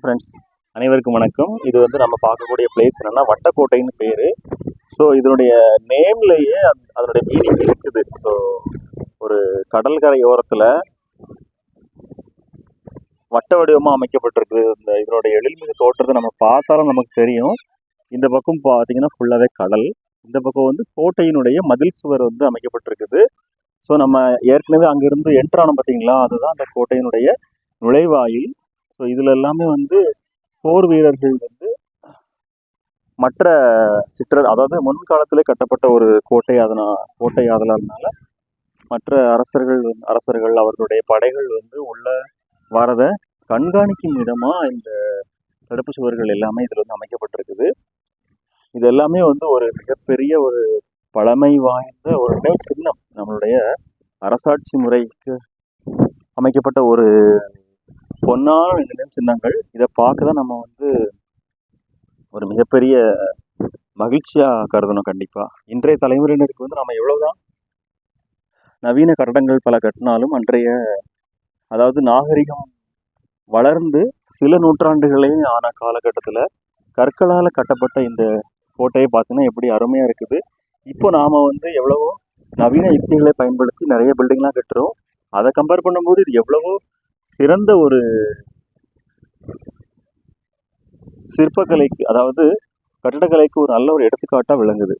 Friends அனைவருக்கும் வணக்கம். இது வந்து நம்ம பார்க்கக்கூடிய பிளேஸ் என்னென்னா வட்டக்கோட்டைன்னு பேர். ஸோ இதனுடைய நேம்லேயே அதனுடைய மீனிங் இருக்குது. ஸோ ஒரு கடல்கரையோரத்தில் வட்ட வடிவமாக அமைக்கப்பட்டிருக்கு இந்த இதனுடைய எழில்மிகு தோற்றத்தை நம்ம பார்த்தாலும் நமக்கு தெரியும். இந்த பக்கம் பார்த்தீங்கன்னா ஃபுல்லாகவே கடல். இந்த பக்கம் வந்து கோட்டையினுடைய மதில் சுவர் வந்து அமைக்கப்பட்டிருக்குது. ஸோ நம்ம ஏற்கனவே அங்கேருந்து என்ட்ரானோம் பார்த்தீங்களா? அதுதான் அந்த கோட்டையினுடைய நுழைவாயில். ஸோ இதில் எல்லாமே வந்து போர் வீரர்கள் வந்து மற்ற சிற்றர் அதாவது முன்காலத்திலே கட்டப்பட்ட ஒரு கோட்டை அதனால் கோட்டை ஆதலால்னால மற்ற அரசர்கள் அரசர்கள் அவர்களுடைய படைகள் வந்து உள்ள வரதை கண்காணிக்கும் விதமாக இந்த தடுப்பு சுவர்கள் எல்லாமே இதில் வந்து அமைக்கப்பட்டிருக்குது. இது எல்லாமே வந்து ஒரு மிகப்பெரிய ஒரு பழமை வாய்ந்த ஒரு நினைவு சின்னம் நம்மளுடைய அரசாட்சி முறைக்கு அமைக்கப்பட்ட ஒரு பொன்னான நினைவு சின்னங்கள். இதை பார்க்க தான் நம்ம வந்து ஒரு மிகப்பெரிய மகிழ்ச்சியாக கருதணும் கண்டிப்பாக இன்றைய தலைமுறையினருக்கு வந்து நம்ம எவ்வளோதான் நவீன கட்டடங்கள் பல கட்டினாலும் அன்றைய அதாவது நாகரிகம் வளர்ந்து சில நூற்றாண்டுகளே ஆன காலகட்டத்தில் கற்களால் கட்டப்பட்ட இந்த கோட்டையை பார்த்தீங்கன்னா எப்படி அருமையாக இருக்குது. இப்போ நாம் வந்து எவ்வளவோ நவீன யுக்திகளை பயன்படுத்தி நிறைய பில்டிங்லாம் கட்டுறோம். அதை கம்பேர் பண்ணும்போது இது எவ்வளவோ சிறந்த ஒரு சிற்பக்கலைக்கு அதாவது கட்டிடக்கலைக்கு ஒரு நல்ல ஒரு எடுத்துக்காட்டாக விளங்குது.